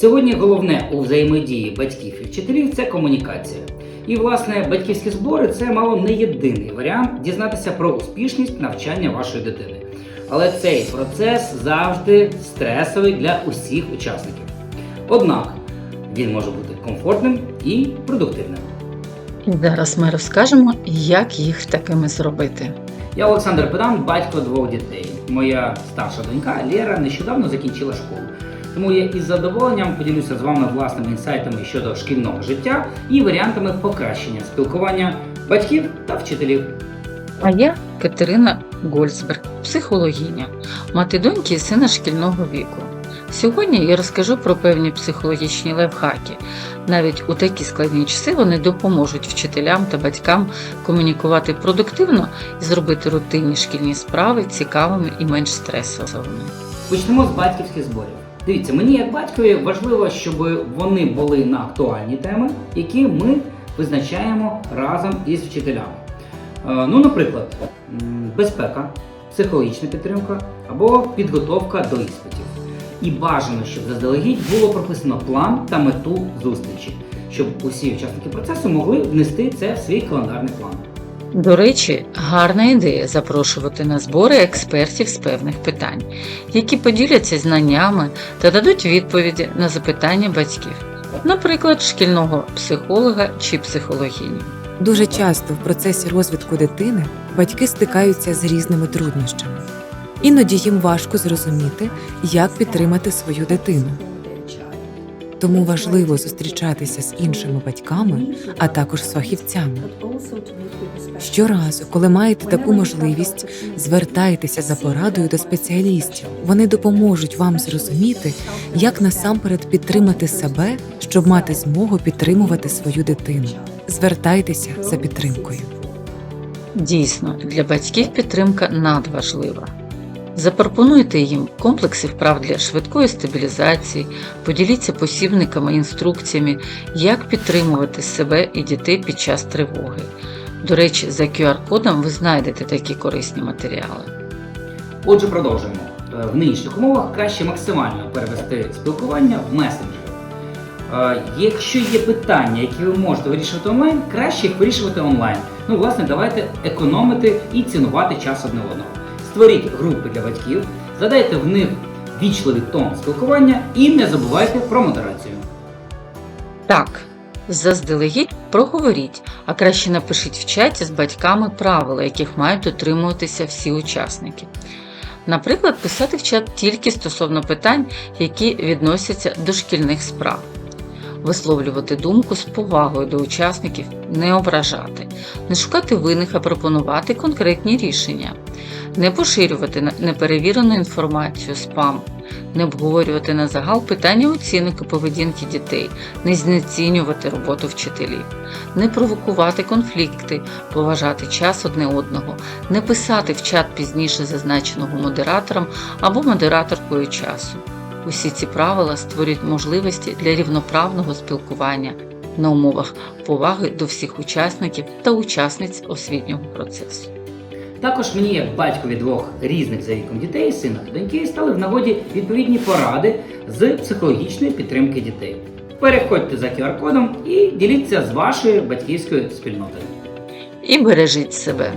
Сьогодні головне у взаємодії батьків і вчителів це комунікація. І, власне, батьківські збори це мало не єдиний варіант дізнатися про успішність навчання вашої дитини. Але цей процес завжди стресовий для усіх учасників. Однак він може бути комфортним і продуктивним. І зараз ми розкажемо, як їх такими зробити. Я Олександр Педан, батько двох дітей. Моя старша донька Лєра нещодавно закінчила школу. Тому я із задоволенням поділюся з вами власними інсайтами щодо шкільного життя і варіантами покращення спілкування батьків та вчителів. А я Катерина Гольцберг, психологиня, мати доньки і сина шкільного віку. Сьогодні я розкажу про певні психологічні лайфхаки. Навіть у такі складні часи вони допоможуть вчителям та батькам комунікувати продуктивно і зробити рутинні шкільні справи цікавими і менш стресовими. Почнемо з батьківських зборів. Дивіться, мені як батькові важливо, щоб вони були на актуальні теми, які ми визначаємо разом із вчителями. Е, Ну, наприклад, безпека, психологічна підтримка або підготовка до іспитів. І бажано, щоб заздалегідь було прописано план та мету зустрічі, щоб усі учасники процесу могли внести це в свій календарний план. До речі, гарна ідея запрошувати на збори експертів з певних питань, які поділяться знаннями та дадуть відповіді на запитання батьків, наприклад, шкільного психолога чи психологині. Дуже часто в процесі розвитку дитини батьки стикаються з різними труднощами. Іноді їм важко зрозуміти, як підтримати свою дитину. Тому важливо зустрічатися з іншими батьками, а також з фахівцями. Щоразу, коли маєте таку можливість, звертайтеся за порадою до спеціалістів. Вони допоможуть вам зрозуміти, як насамперед підтримати себе, щоб мати змогу підтримувати свою дитину. Звертайтеся за підтримкою. Дійсно, для батьків підтримка надважлива. Запропонуйте їм комплекси вправ для швидкої стабілізації, поділіться посібниками інструкціями, як підтримувати себе і дітей під час тривоги. До речі, за QR-кодом ви знайдете такі корисні матеріали. Отже, продовжуємо. Е, В нинішніх умовах краще максимально перевести спілкування в месенджери. Е, Якщо є питання, які ви можете вирішувати онлайн, краще їх вирішувати онлайн. Ну, власне, давайте економити і цінувати час одне одного. Створіть групи для батьків, задайте в них вічливий тон спілкування і не забувайте про модерацію. Так, заздалегідь проговоріть, а краще напишіть в чаті з батьками правила, яких мають дотримуватися всі учасники. Наприклад, писати в чат тільки стосовно питань, які відносяться до шкільних справ. Висловлювати думку з повагою до учасників, не ображати, не шукати винних, а пропонувати конкретні рішення, не поширювати неперевірену інформацію, спам, не обговорювати на загал питання оцінки поведінки дітей, не знецінювати роботу вчителів, не провокувати конфлікти, поважати час одне одного, не писати в чат пізніше зазначеного модератором або модераторкою часу. Усі ці правила створюють можливості для рівноправного спілкування на умовах поваги до всіх учасників та учасниць освітнього процесу. Також мені, як батькові двох різних за віком дітей, сина та доньки, стали в нагоді відповідні поради з психологічної підтримки дітей. Переходьте за QR-кодом і діліться з вашою батьківською спільнотою. І бережіть себе.